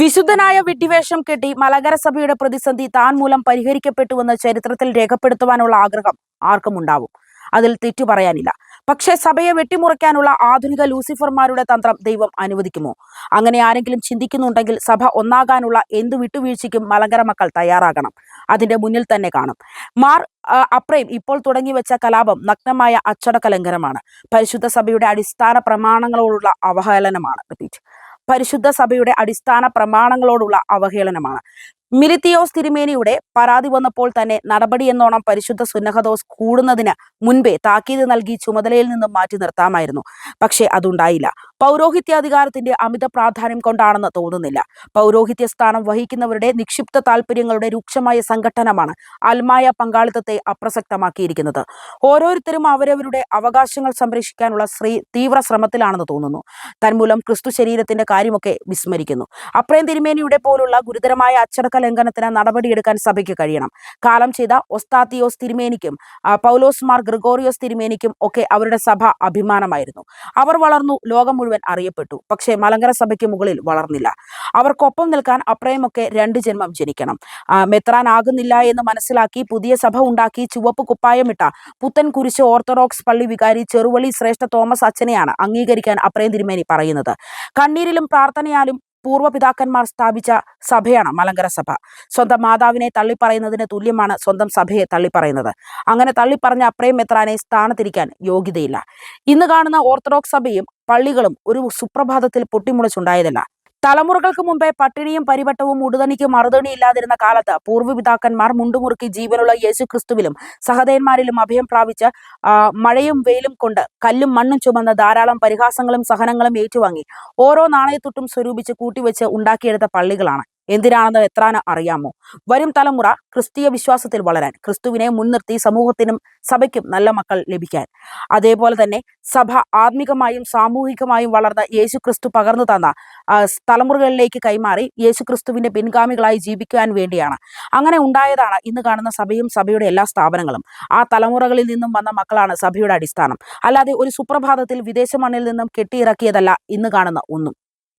വിശുദ്ധനായ വിഡ്ഢിവേഷം കെട്ടി മലകര സഭയുടെ പ്രതിസന്ധി താൻ മൂലം പരിഹരിക്കപ്പെട്ടുവെന്ന് ചരിത്രത്തിൽ രേഖപ്പെടുത്തുവാനുള്ള ആഗ്രഹം ആർക്കും ഉണ്ടാവും അതിൽ തെറ്റു പറയാനില്ല. പക്ഷേ സഭയെ വെട്ടിമുറിക്കാനുള്ള ആധുനിക ലൂസിഫർമാരുടെ തന്ത്രം ദൈവം അനുവദിക്കുമോ? അങ്ങനെ ആരെങ്കിലും ചിന്തിക്കുന്നുണ്ടെങ്കിൽ സഭ ഒന്നാകാനുള്ള എന്ത് വിട്ടുവീഴ്ചയ്ക്കും മലങ്കര മക്കൾ തയ്യാറാകണം. അതിന്റെ മുന്നിൽ തന്നെ കാണും. മാർ അപ്രയും അപ്രേം ഇപ്പോൾ തുടങ്ങിവെച്ച കലാപം നഗ്നമായ അച്ചടക്ക ലംഘനമാണ്. പരിശുദ്ധ സഭയുടെ അടിസ്ഥാന പ്രമാണങ്ങളോടുള്ള അവഹേളനമാണ്. റിപ്പീറ്റ്. പരിശുദ്ധ സഭയുടെ അടിസ്ഥാന പ്രമാണങ്ങളോടുള്ള അവഹേളനമാണ്. മിലിത്തിയോസ് തിരുമേനിയുടെ പരാതി വന്നപ്പോൾ തന്നെ നടപടി എന്നോണം പരിശുദ്ധ സുന്നഹദോസ് കൂടുന്നതിന് മുൻപേ താക്കീത് നൽകി ചുമതലയിൽ നിന്നും മാറ്റി നിർത്താമായിരുന്നു. പക്ഷേ അതുണ്ടായില്ല. പൗരോഹിത്യാധികാരത്തിന്റെ അമിത പ്രാധാന്യം കൊണ്ടാണെന്ന് തോന്നുന്നില്ല. പൗരോഹിത്യ സ്ഥാനം വഹിക്കുന്നവരുടെ നിക്ഷിപ്ത താല്പര്യങ്ങളുടെ രൂക്ഷമായ സംഘട്ടനമാണ് അൽമായ പങ്കാളിത്തത്തെ അപ്രസക്തമാക്കിയിരിക്കുന്നത്. ഓരോരുത്തരും അവരവരുടെ അവകാശങ്ങൾ സംരക്ഷിക്കാനുള്ള ശ്രീ തീവ്ര ശ്രമത്തിലാണെന്ന് തോന്നുന്നു. തന്മൂലം ക്രിസ്തു ശരീരത്തിന്റെ കാര്യമൊക്കെ വിസ്മരിക്കുന്നു. അപ്രയം തിരുമേനിയുടെ പോലുള്ള ഗുരുതരമായ അച്ചടക്ക ലംഘനത്തിന് നടപടിയെടുക്കാൻ സഭയ്ക്ക് കഴിയണം. കാലം ചെയ്ത ഒസ്താത്തിയോസ് തിരുമേനിക്കും പൗലോസ് മാർ ഗ്രിഗോറിയോസ് തിരുമേനിക്കും ഒക്കെ അവരുടെ സഭ അഭിമാനമായിരുന്നു. അവർ വളർന്നു ലോകം മുഴുവൻ അറിയപ്പെട്ടു. പക്ഷേ മലങ്കര സഭയ്ക്ക് മുകളിൽ വളർന്നില്ല. അവർക്കൊപ്പം നിൽക്കാൻ അപ്രയമൊക്കെ രണ്ട് ജന്മം ജനിക്കണം. മെത്രാനാകുന്നില്ല എന്ന് മനസ്സിലാക്കി പുതിയ സഭ ഉണ്ടാക്കി ചുവപ്പ് കുപ്പായമിട്ട പുത്തൻ കുരിശ് ഓർത്തഡോക്സ് പള്ളി വികാരി ചെറുവള്ളി ശ്രേഷ്ഠ തോമസ് അച്ഛനെയാണ് അംഗീകരിക്കാൻ അപ്രയം തിരുമേനി പറയുന്നത്. കണ്ണീരിലും പ്രാർത്ഥനയാലും പൂർവപിതാക്കന്മാർ സ്ഥാപിച്ച സഭയാണ് മലങ്കര സഭ സ്വന്തം മാതാവിനെ തള്ളിപ്പറയുന്നതിന് തുല്യമാണ് സ്വന്തം സഭയെ തള്ളിപ്പറയുന്നത്. അങ്ങനെ തള്ളിപ്പറഞ്ഞ അപ്രയം മെത്രാനെ സ്ഥാനത്തിരിക്കാൻ യോഗ്യതയില്ല. ഇന്ന് കാണുന്ന ഓർത്തഡോക്സ് സഭയും പള്ളികളും ഒരു സുപ്രഭാതത്തിൽ പൊട്ടിമുളച്ചുണ്ടായതല്ല. തലമുറകൾക്ക് മുമ്പേ പട്ടിണിയും പരിവട്ടവും ഉടുതണിക്ക് മറുതണിയില്ലാതിരുന്ന കാലത്ത് പൂർവപിതാക്കന്മാർ മുണ്ടുമുറുക്കി ജീവനുള്ള യേശു ക്രിസ്തുവിലും സഹതയന്മാരിലും അഭയം പ്രാപിച്ച് മഴയും വെയിലും കൊണ്ട് കല്ലും മണ്ണും ചുമന്ന് ധാരാളം പരിഹാസങ്ങളും സഹനങ്ങളും ഏറ്റുവാങ്ങി. ഓരോ നാണയത്തൊട്ടും സ്വരൂപിച്ച് കൂട്ടിവെച്ച് ഉണ്ടാക്കിയെടുത്ത പള്ളികളാണ്. എന്തിനാണെന്ന് എത്രാന അറിയാമോ? വരും തലമുറ ക്രിസ്തീയ വിശ്വാസത്തിൽ വളരാൻ ക്രിസ്തുവിനെ മുൻനിർത്തി സമൂഹത്തിനും സഭയ്ക്കും നല്ല മക്കൾ ലഭിക്കാൻ. അതേപോലെ തന്നെ സഭ ആത്മികമായും സാമൂഹികമായും വളർന്ന യേശു ക്രിസ്തു പകർന്നു തന്ന തലമുറകളിലേക്ക് കൈമാറി യേശു ക്രിസ്തുവിന്റെ പിൻഗാമികളായി ജീവിക്കുവാൻ വേണ്ടിയാണ്. അങ്ങനെ ഉണ്ടായതാണ് ഇന്ന് കാണുന്ന സഭയും സഭയുടെ എല്ലാ സ്ഥാപനങ്ങളും. ആ തലമുറകളിൽ നിന്നും വന്ന മക്കളാണ് സഭയുടെ അടിസ്ഥാനം. അല്ലാതെ ഒരു സുപ്രഭാതത്തിൽ വിദേശ മണ്ണിൽ നിന്നും കെട്ടിയിറക്കിയതല്ല ഇന്ന് കാണുന്ന ഒന്നും.